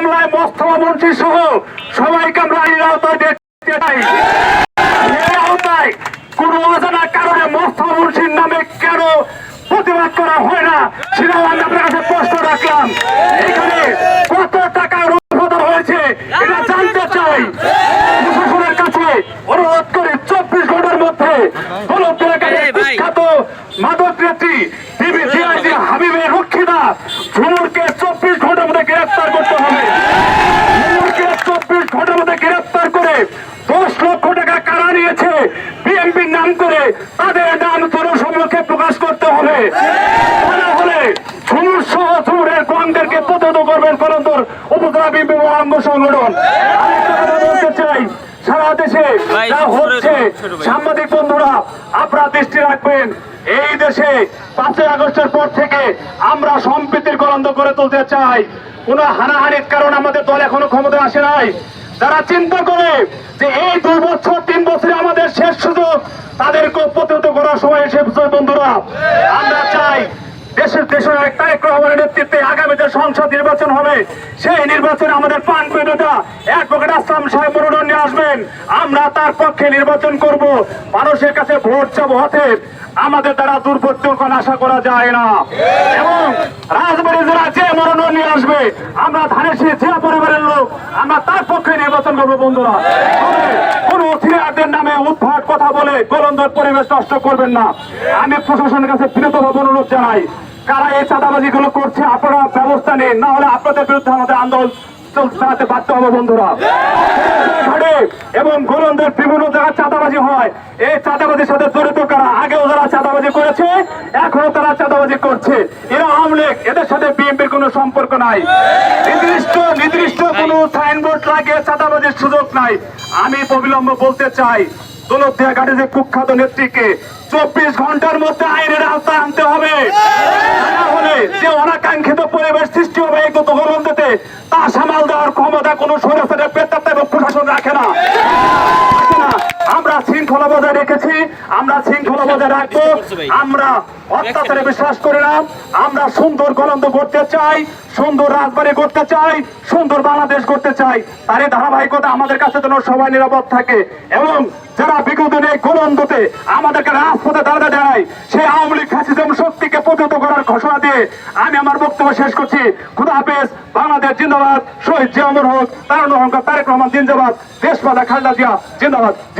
মামলায় মোস্তফা মুন্সি সহ সবাইকে আমরা আইনের আওতায় দেখতে চাই। এই আওতায় কোন অজানা কারণে মুন্সির নামে কেন প্রতিবাদ করা হয় না সেটাও আমি আপনার কাছে প্রশ্ন রাখলাম। এখানে কত টাকা হয়েছে এটা জানতে চাই। প্রশাসনের কাছে অনুরোধ করে চব্বিশ ঘণ্টার মধ্যে হলুদ বিখ্যাত মাদক নেত্রী জিআইজি হাবিবের রক্ষিতা ঝুমুরকে চব্বিশ ঘণ্টার মধ্যে গ্রেফতার করতে হবে ঝুমুরকে চব্বিশ ঘণ্টার মধ্যে গ্রেফতার করে দশ লক্ষ টাকা কারা নিয়েছে বিএনপির নাম করে তাদের নাম জনসমক্ষে প্রকাশ করতে হবে। তা হলে ঝুমুর সহ ঝুমুরের গঙ্গেরকে প্রতিহত করবেন করন্দর উপজেলা বিএনপি অঙ্গ সংগঠন। বলতে চাই সারা দেশে যা হচ্ছে ভাই, ছোট ভাই। সাংবাদিক বন্ধুরা আপনারা দৃষ্টি রাখবেন এই দেশে পাঁচই আগস্টের পর থেকে আমরা সম্প্রীতির গলন্দ করে তুলতে চাই। কোন হানাহানির কারণ আমাদের দল এখনও ক্ষমতায় আসে নাই। যারা চিন্তা করে যে এই দুই বছর তিন তাদেরকে প্রতিহত করার সময় এসেছে বন্ধুরা, আমরা চাই দেশের দেশের তারেক রহমানের নেতৃত্বে আগামী যে সংসদ নির্বাচন হবে, সেই নির্বাচনে আমাদের পান পেটোটা অ্যাডভোকেট আসলাম সাহেব মনোনয়ন নিয়ে আসবেন। আমরা তার পক্ষে নির্বাচন করব। মানুষের কাছে ভোট চাবো হাতে। আমাদের দ্বারা দুর্বৃত্তকণ আশা করা যায় না। এবং রাজবাড়ি জেলা যে মনোনয়ন নিয়ে আসবে, আমরা ধানের শীষ জেলা পরিবারের লোক, আমরা তার পক্ষে নির্বাচন করব বন্ধুরা। নামে উদ্ভাট কথা বলে গোলন্দর পরিবেশ নষ্ট করবেন না। আমি প্রশাসনের কাছে বিরতভাবে অনুরোধ জানাই, কারা এই চাঁদাবাজি গুলো করছে আপনারা ব্যবস্থা নিন, না হলে আপনাদের বিরুদ্ধে আমাদের আন্দোলন চালাতে বাধ্য হবে বন্ধুরা। এবং গোলন্দের বিভিন্ন জায়গায় চাঁদাবাজি হয়। এই চাঁদাবাজির সাথে জড়িত কারা? আগেও যারা চাঁদাবাজি করেছে এখনও তারা চাঁদাবাজি করছে এদের সাথে বিএনপির কোনো সম্পর্ক নাই। নির্দিষ্ট নির্দিষ্ট কোনো সাইনবোর্ড লাগিয়ে চাঁদাবাজির সুযোগ নাই। আমি অবিলম্ব বলতে চাই ঘাটে যে কুখ্যাত নেত্রীকে চব্বিশ ঘণ্টার মধ্যে আইনের আনতে হবে। যে অনাকাঙ্ক্ষিত পরিবেশ সৃষ্টি হবে এই তা সামাল দেওয়ার ক্ষমতা কোনো পেতাত্তা এবং প্রশাসন রাখে না। আমরা শৃঙ্খলা বজায় রেখেছি, আমরা বজায় রাখব আমরা অত্যাচারে বিশ্বাস করি না আমরা সুন্দর গলন্দ করতে চাই সুন্দর রাজবাড়ি করতে চাই সুন্দর বাংলাদেশ করতে চাই। তার এই ধারাবাহিকতা আমাদের কাছে যেন সবাই নিরাপদ থাকে এবং যারা বিগত নেই গোলন্দতে আমাদেরকে রাজপথে দাঁড়াতে দেয় সেই আওয়ামী লীগ ফ্যাসিজম শক্তিকে প্রতিহত করার ঘোষণা দিয়ে আমি আমার বক্তব্য শেষ করছি। খুদা হাফেজ বাংলাদেশ জিন্দাবাদ শহীদ জিয়ামর হক তার অহংকার তারেক রহমান জিন্দাবাদ। দেশ মাতা খালেদা জিয়া জিন্দাবাদ।